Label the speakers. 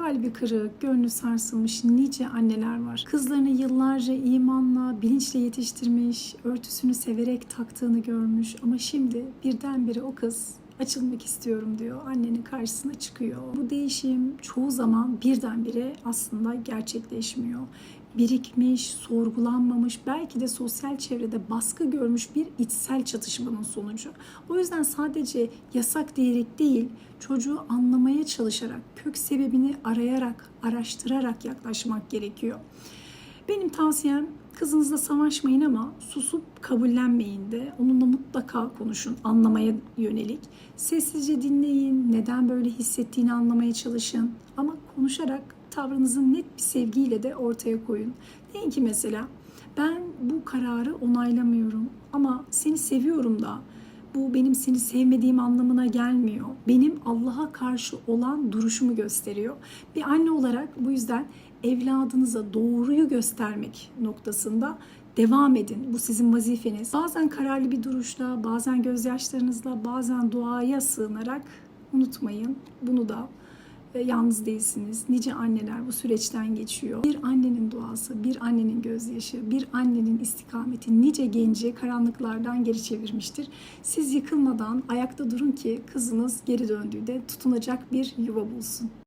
Speaker 1: Kalbi kırık, gönlü sarsılmış nice anneler var. Kızlarını yıllarca imanla, bilinçle yetiştirmiş, örtüsünü severek taktığını görmüş ama şimdi birdenbire o kız açılmak istiyorum diyor. Annenin karşısına çıkıyor. Bu değişim çoğu zaman birdenbire aslında gerçekleşmiyor. Birikmiş, sorgulanmamış, belki de sosyal çevrede baskı görmüş bir içsel çatışmanın sonucu. O yüzden sadece yasak diyerek değil, çocuğu anlamaya çalışarak, kök sebebini arayarak, araştırarak yaklaşmak gerekiyor. Benim tavsiyem kızınızla savaşmayın ama susup kabullenmeyin de onunla mutlaka konuşun anlamaya yönelik. Sessizce dinleyin, neden böyle hissettiğini anlamaya çalışın ama konuşarak tavrınızı net bir sevgiyle de ortaya koyun. Deyin ki mesela ben bu kararı onaylamıyorum ama seni seviyorum da bu benim seni sevmediğim anlamına gelmiyor. Benim Allah'a karşı olan duruşumu gösteriyor. Bir anne olarak bu yüzden evladınıza doğruyu göstermek noktasında devam edin. Bu sizin vazifeniz. Bazen kararlı bir duruşla, bazen gözyaşlarınızla, bazen duaya sığınarak unutmayın. Bunu da yalnız değilsiniz. Nice anneler bu süreçten geçiyor. Bir annenin duası, bir annenin gözyaşı, bir annenin istikameti nice genci karanlıklardan geri çevirmiştir. Siz yıkılmadan ayakta durun ki kızınız geri döndüğünde tutunacak bir yuva bulsun.